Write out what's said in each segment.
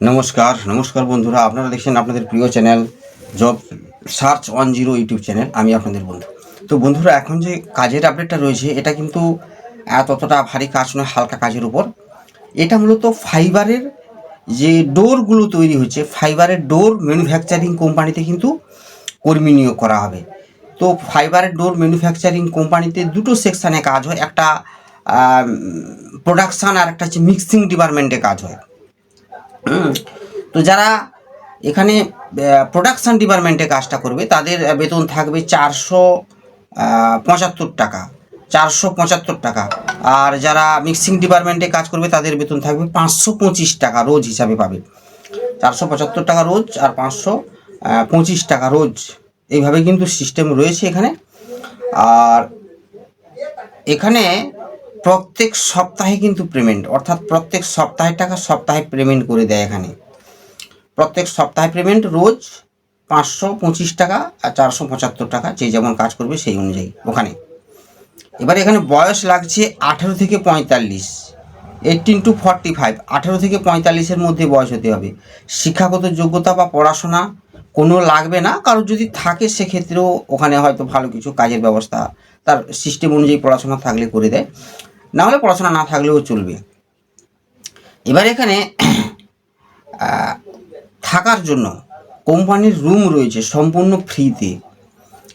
নমস্কার নমস্কার বন্ধুরা, আপনারা দেখছেন আপনাদের প্রিয় channel job search one zero YouTube channel, আমি আপনাদের বন্ধু। তো বন্ধুরা, এখন যে কাজের আপডেটটা রয়েছে, এটা কিন্তু ততটা ভারী কাজ নয়, হালকা কাজের উপর। এটা মূলত ফাইবারের যে ডোরগুলো তৈরি হচ্ছে, ফাইবারের ডোর ম্যানুফ্যাকচারিং কোম্পানিতে কিন্তু কর্মী নিয়োগ করা হবে। তো ফাইবারের ডোর ম্যানুফ্যাকচারিং কোম্পানিতে দুটো সেকশানে কাজ হয়, একটা প্রোডাকশান আর একটা হচ্ছে মিক্সিং ডিপার্টমেন্টে কাজ হয়। তো যারা এখানে প্রোডাকশান ডিপার্টমেন্টে কাজটা করবে, তাদের বেতন থাকবে চারশো পঁচাত্তর টাকা। চারশো পঁচাত্তর টাকা। আর যারা মিক্সিং ডিপার্টমেন্টে কাজ করবে, তাদের বেতন থাকবে পাঁচশো পঁচিশ টাকা রোজ হিসাবে পাবে। চারশো পঁচাত্তর টাকা রোজ আর পাঁচশো পঁচিশ টাকা রোজ। এইভাবে কিন্তু সিস্টেম রয়েছে এখানে। আর এখানে প্রত্যেক সপ্তাহে কিন্তু পেমেন্ট অর্থাৎ প্রত্যেক সপ্তাহে টাকা সপ্তাহে পেমেন্ট করে দেয় এখানে। প্রত্যেক সপ্তাহে পেমেন্ট রোজ পাঁচশো পঁচিশ টাকা আর চারশো পঁচাত্তর টাকা, যে যেমন কাজ করবে সেই অনুযায়ী ওখানে। এবার এখানে বয়স লাগছে আঠেরো থেকে পঁয়তাল্লিশ। এইটিন টু ফর্টি ফাইভ আঠেরো থেকে পঁয়তাল্লিশের মধ্যে বয়স হতে হবে। শিক্ষাগত যোগ্যতা বা পড়াশোনা কোনো লাগবে না, কারোর যদি থাকে সেক্ষেত্রেও ওখানে হয়তো ভালো কিছু কাজের ব্যবস্থা, তার সিস্টেম অনুযায়ী পড়াশোনা থাকলে করে দেয়। না হলে পড়াশোনা না থাকলেও চলবে। এবার এখানে থাকার জন্য কোম্পানির রুম রয়েছে সম্পূর্ণ ফ্রিতে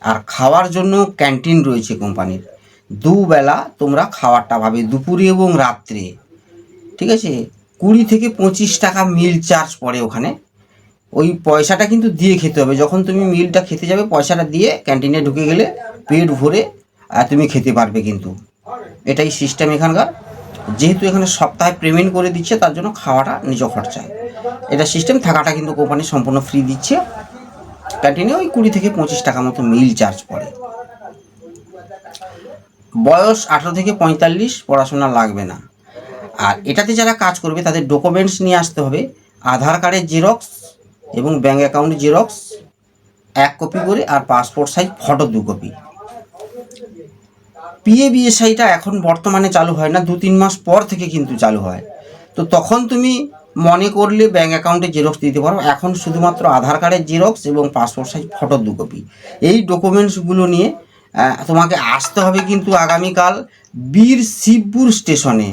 আর খাওয়ার জন্য ক্যান্টিন রয়েছে কোম্পানির। দুবেলা তোমরা খাওয়ারটা পাবে দুপুরে এবং রাত্রে। ঠিক আছে? কুড়ি থেকে পঁচিশ টাকা মিল চার্জ পড়ে ওখানে। ওই পয়সাটা কিন্তু দিয়ে খেতে হবে। যখন তুমি মিলটা খেতে যাবে, পয়সাটা দিয়ে ক্যান্টিনে ঢুকে গেলে পেট ভরে তুমি খেতে পারবে কিন্তু। এটাই সিস্টেম এখানকার। যেহেতু এখানে সপ্তাহে পেমেন্ট করে দিচ্ছে, তার জন্য খাওয়াটা নিজ খরচায় এটা সিস্টেম থাকাটা কিন্তু কোম্পানি সম্পূর্ণ ফ্রি দিচ্ছে। ক্যান্টিনে ওই কুড়ি থেকে পঁচিশ টাকা মতো মিল চার্জ পড়ে বয়স আঠেরো থেকে পঁয়তাল্লিশ, পড়াশোনা লাগবে না। আর এটাতে যারা কাজ করবে, তাদের ডকুমেন্টস নিয়ে আসতে হবে। আধার কার্ডের জেরক্স এবং ব্যাঙ্ক অ্যাকাউন্ট জেরক্স এক কপি করে, আর পাসপোর্ট সাইজ ফটো দু কপি পিএবিএসআইটা এখন বর্তমানে চালু হয় না, দু তিন মাস পর থেকে কিন্তু চালু হয়। তো তখন তুমি মনে করলে ব্যাঙ্ক অ্যাকাউন্টে জেরক্স দিতে পারো। এখন শুধুমাত্র আধার কার্ডের জেরক্স এবং পাসপোর্ট সাইজ ফটো দু কপি এই ডকুমেন্টসগুলো নিয়ে তোমাকে আসতে হবে কিন্তু আগামীকাল বীর শিবপুর স্টেশনে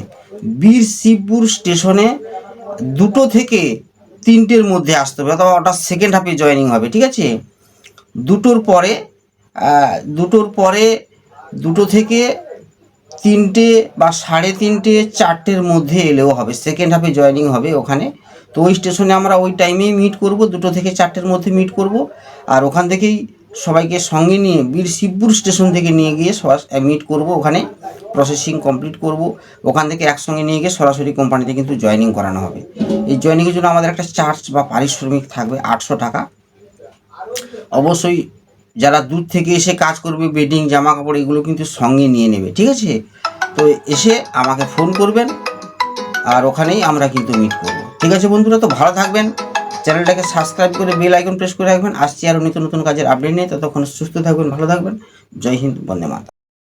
বীর শিবপুর স্টেশনে দুটো থেকে তিনটের মধ্যে আসতে হবে, অথবা ওটা সেকেন্ড হাফে জয়েনিং হবে, ঠিক আছে? দুটোর পরে দুটোর পরে দুটো থেকে তিনটে বা সাড়ে তিনটে, চারটের মধ্যে এলেও হবে। সেকেন্ড হাফে জয়েনিং হবে ওখানে। তো ওই স্টেশনে আমরা ওই টাইমেই মিট করব, দুটো থেকে চারটের মধ্যে মিট করব। আর ওখান থেকেই সবাইকে সঙ্গে নিয়ে বীর শিবপুর স্টেশন থেকে নিয়ে গিয়ে মিট করব। ওখানে প্রসেসিং কমপ্লিট করব। ওখান থেকে একসঙ্গে নিয়ে গিয়ে সরাসরি কোম্পানিতে কিন্তু জয়েনিং করানো হবে। এই জয়েনিংয়ের জন্য আমাদের একটা চার্জ বা পারিশ্রমিক থাকবে আটশো টাকা। অবশ্যই যারা দূর থেকে এসে কাজ করবে, বেডিং জামা কাপড় এগুলো কিন্তু সঙ্গে নিয়ে নেবে, ঠিক আছে? তো এসে আমাকে ফোন করবেন, আর ওখানেই আমরা কিন্তু মিট করব, ঠিক আছে বন্ধুরা? তো ভালো থাকবেন, চ্যানেলটাকে সাবস্ক্রাইব করে বেল আইকন প্রেস করে রাখবেন। আসছি আরও নতুন নতুন কাজের আপডেট নিয়ে, ততক্ষণ সুস্থ থাকবেন ভালো থাকবেন। জয় হিন্দ, বন্দে মাতা